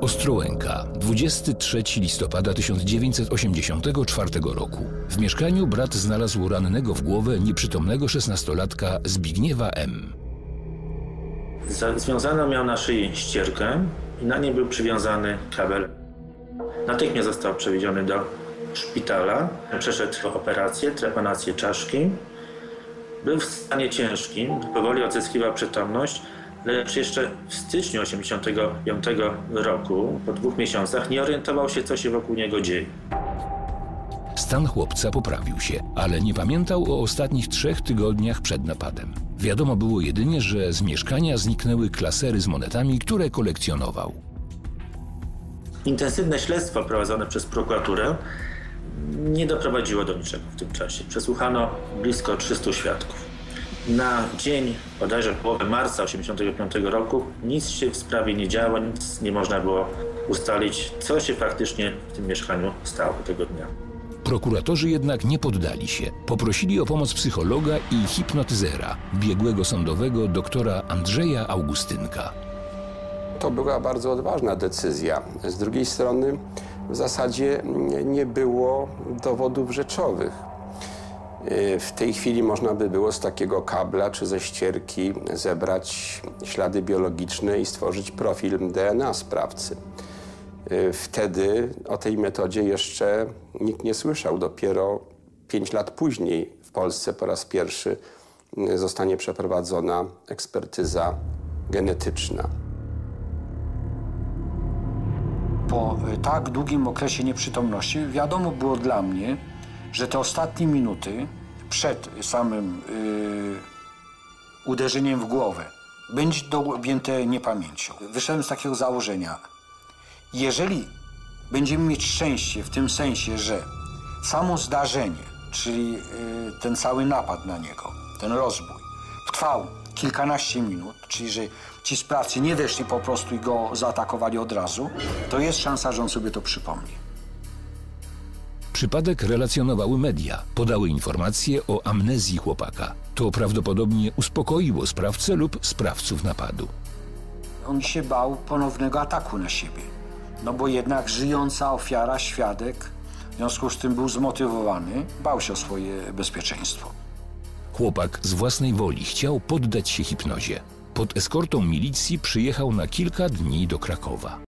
Ostrołęka, 23 listopada 1984 roku. W mieszkaniu brat znalazł rannego w głowę nieprzytomnego szesnastolatka Zbigniewa M. Za- Związano miał na szyi ścierkę i na niej był przywiązany kabel. Natychmiast został przewieziony do szpitala. Przeszedł operację, trepanację czaszki. Był w stanie ciężkim, powoli odzyskiwał przytomność, lecz jeszcze w styczniu 1985 roku, po dwóch miesiącach, nie orientował się, co się wokół niego dzieje. Stan chłopca poprawił się, ale nie pamiętał o ostatnich trzech tygodniach przed napadem. Wiadomo było jedynie, że z mieszkania zniknęły klasery z monetami, które kolekcjonował. Intensywne śledztwo prowadzone przez prokuraturę nie doprowadziło do niczego w tym czasie. Przesłuchano blisko 300 świadków. Na dzień bodajże połowy marca 1985 roku nic się w sprawie nie działo, nic nie można było ustalić, co się faktycznie w tym mieszkaniu stało tego dnia. Prokuratorzy jednak nie poddali się. Poprosili o pomoc psychologa i hipnotyzera, biegłego sądowego doktora Andrzeja Augustynka. To była bardzo odważna decyzja. Z drugiej strony w zasadzie nie było dowodów rzeczowych. Yy, W tej chwili można by było z takiego kabla czy ze ścierki zebrać ślady biologiczne i stworzyć profil DNA sprawcy. Yy, Wtedy o tej metodzie jeszcze nikt nie słyszał. Dopiero pięć lat później w Polsce po raz pierwszy yy, zostanie przeprowadzona ekspertyza genetyczna. po y, tak długim okresie nieprzytomności wiadomo było dla mnie, że te ostatnie minuty przed samym y, uderzeniem w głowę będzie objęte niepamięcią. Wyszedłem z takiego założenia. Jeżeli będziemy mieć szczęście w tym sensie, że samo zdarzenie, czyli y, ten cały napad na niego, ten rozbój, trwał kilkanaście minut, czyli że ci sprawcy nie weszli po prostu i go zaatakowali od razu, to jest szansa, że on sobie to przypomni. Przypadek relacjonowały media, podały informacje o amnezji chłopaka. To prawdopodobnie uspokoiło sprawcę lub sprawców napadu. On się bał ponownego ataku na siebie. No bo jednak żyjąca ofiara, świadek, w związku z tym był zmotywowany, bał się o swoje bezpieczeństwo. Chłopak z własnej woli chciał poddać się hipnozie. Pod eskortą milicji przyjechał na kilka dni do Krakowa.